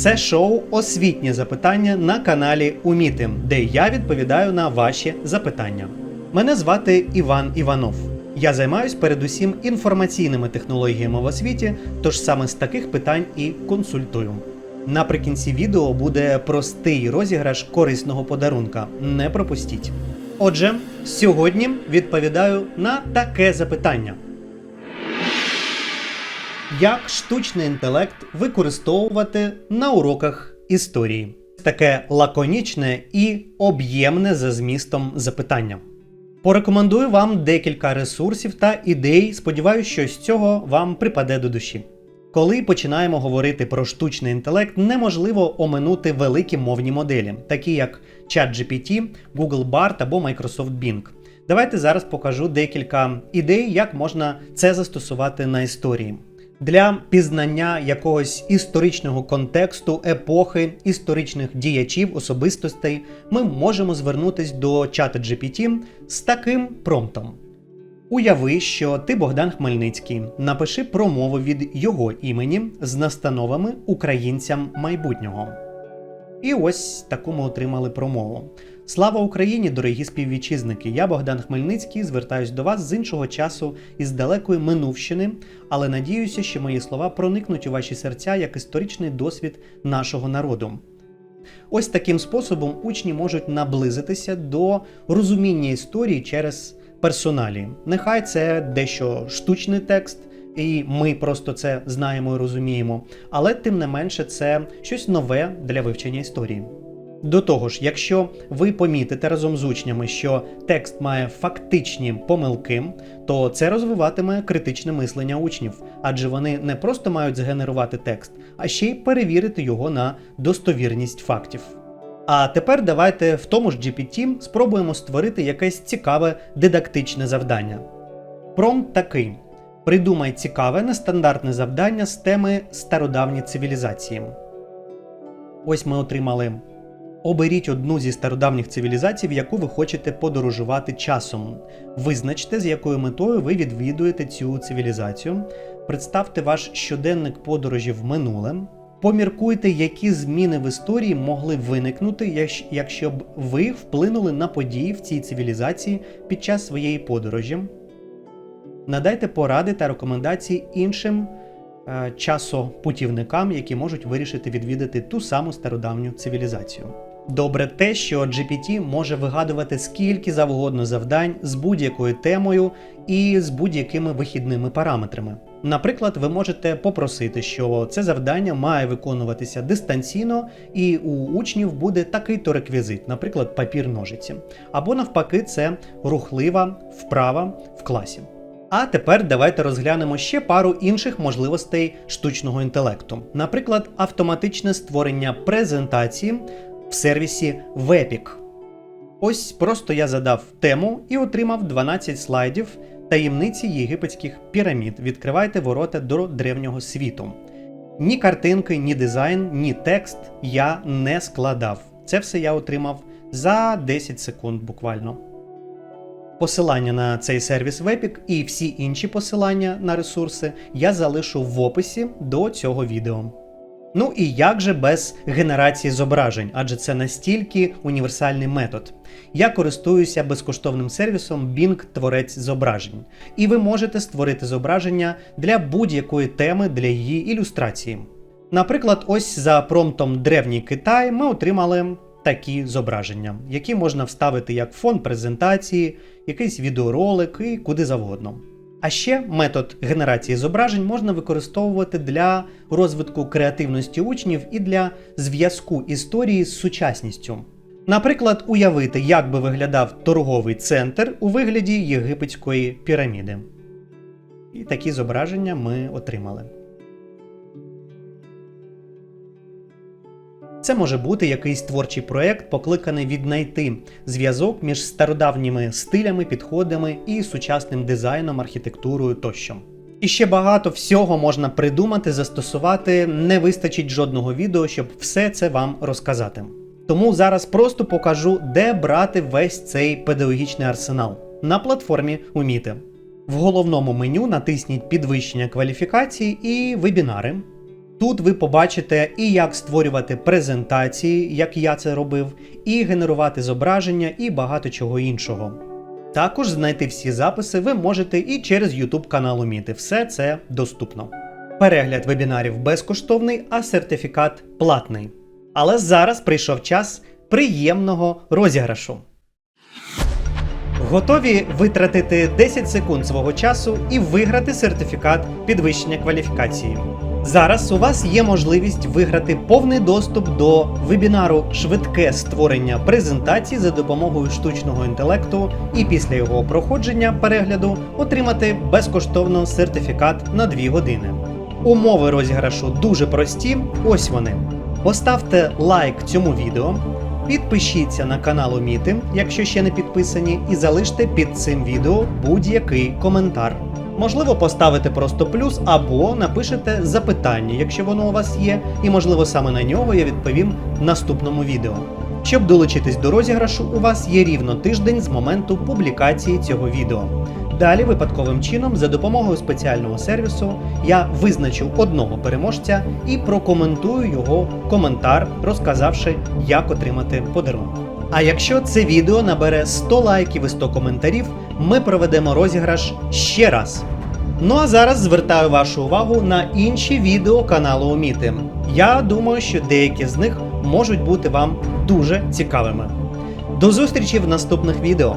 Це шоу Освітнє запитання на каналі Уміти, де я відповідаю на ваші запитання. Мене звати Іван Іванов. Я займаюсь передусім інформаційними технологіями в освіті, тож саме з таких питань і консультую. Наприкінці відео буде простий розіграш корисного подарунка. Не пропустіть. Отже, сьогодні відповідаю на таке запитання. Як штучний інтелект використовувати на уроках історії? Таке лаконічне і об'ємне за змістом запитання. Порекомендую вам декілька ресурсів та ідей. Сподіваюсь, що з цього вам припаде до душі. Коли починаємо говорити про штучний інтелект, неможливо оминути великі мовні моделі, такі як ChatGPT, Google Bard або Microsoft Bing. Давайте зараз покажу декілька ідей, як можна це застосувати на історії. Для пізнання якогось історичного контексту, епохи, історичних діячів, особистостей ми можемо звернутися до чата GPT з таким промптом. Уяви, що ти Богдан Хмельницький. Напиши промову від його імені з настановами українцям майбутнього. І ось таку ми отримали промову. Слава Україні, дорогі співвітчизники! Я Богдан Хмельницький звертаюсь до вас з іншого часу із далекої минувщини, але надіюся, що мої слова проникнуть у ваші серця як історичний досвід нашого народу. Ось таким способом учні можуть наблизитися до розуміння історії через персоналі. Нехай це дещо штучний текст, і ми просто це знаємо і розуміємо, але тим не менше це щось нове для вивчення історії. До того ж, якщо ви помітите разом з учнями, що текст має фактичні помилки, то це розвиватиме критичне мислення учнів, адже вони не просто мають згенерувати текст, а ще й перевірити його на достовірність фактів. А тепер давайте в тому ж GPT спробуємо створити якесь цікаве дидактичне завдання. Промпт такий: придумай цікаве нестандартне завдання з теми стародавні цивілізації. Ось ми отримали. Оберіть одну зі стародавніх цивілізацій, в яку ви хочете подорожувати часом. Визначте, з якою метою ви відвідуєте цю цивілізацію. Представте ваш щоденник подорожі в минуле. Поміркуйте, які зміни в історії могли виникнути, якщо б ви вплинули на події в цій цивілізації під час своєї подорожі. Надайте поради та рекомендації іншим е, часопутівникам, які можуть вирішити відвідати ту саму стародавню цивілізацію. Добре те, що GPT може вигадувати скільки завгодно завдань з будь-якою темою і з будь-якими вихідними параметрами. Наприклад, ви можете попросити, що це завдання має виконуватися дистанційно, і у учнів буде такий-то реквізит, наприклад, папір ножиці. Або навпаки, це рухлива вправа в класі. А тепер давайте розглянемо ще пару інших можливостей штучного інтелекту. Наприклад, автоматичне створення презентації в сервісі Webik. Ось просто я задав тему і отримав 12 слайдів таємниці єгипетських пірамід. Відкривайте ворота до древнього світу. Ні картинки, ні дизайн, ні текст я не складав. Це все я отримав за 10 секунд буквально. Посилання на цей сервіс Webik і всі інші посилання на ресурси я залишу в описі до цього відео. Ну і як же без генерації зображень, адже це настільки універсальний метод. Я користуюся безкоштовним сервісом Bing Творець зображень, і ви можете створити зображення для будь-якої теми для її ілюстрації. Наприклад, ось за промптом Древній Китай ми отримали такі зображення, які можна вставити як фон презентації, якийсь відеоролик і куди завгодно. А ще метод генерації зображень можна використовувати для розвитку креативності учнів і для зв'язку історії з сучасністю. Наприклад, уявити, як би виглядав торговий центр у вигляді єгипетської піраміди. І такі зображення ми отримали. Це може бути якийсь творчий проєкт, покликаний віднайти зв'язок між стародавніми стилями, підходами і сучасним дизайном, архітектурою тощо. І ще багато всього можна придумати, застосувати, не вистачить жодного відео, щоб все це вам розказати. Тому зараз просто покажу, де брати весь цей педагогічний арсенал на платформі Уміти. В головному меню натисніть підвищення кваліфікації і вебінари. Тут ви побачите і як створювати презентації, як я це робив, і генерувати зображення, і багато чого іншого. Також знайти всі записи ви можете і через YouTube канал Уміти. Все це доступно. Перегляд вебінарів безкоштовний, а сертифікат платний. Але зараз прийшов час приємного розіграшу. Готові витратити 10 секунд свого часу і виграти сертифікат підвищення кваліфікації. Зараз у вас є можливість виграти повний доступ до вебінару Швидке створення презентацій за допомогою штучного інтелекту, і після його проходження перегляду отримати безкоштовно сертифікат на 2 години. Умови розіграшу дуже прості. Ось вони. Поставте лайк цьому відео, підпишіться на канал Уміти, якщо ще не підписані, і залиште під цим відео будь-який коментар. Можливо, поставите просто плюс або напишете запитання, якщо воно у вас є, і можливо саме на нього я відповім в наступному відео. Щоб долучитись до розіграшу, у вас є рівно тиждень з моменту публікації цього відео. Далі, випадковим чином, за допомогою спеціального сервісу, я визначу одного переможця і прокоментую його коментар, розказавши, як отримати подарунок. А якщо це відео набере 100 лайків і 100 коментарів, ми проведемо розіграш ще раз. Ну а зараз звертаю вашу увагу на інші відео каналу Уміти. Я думаю, що деякі з них можуть бути вам дуже цікавими. До зустрічі в наступних відео!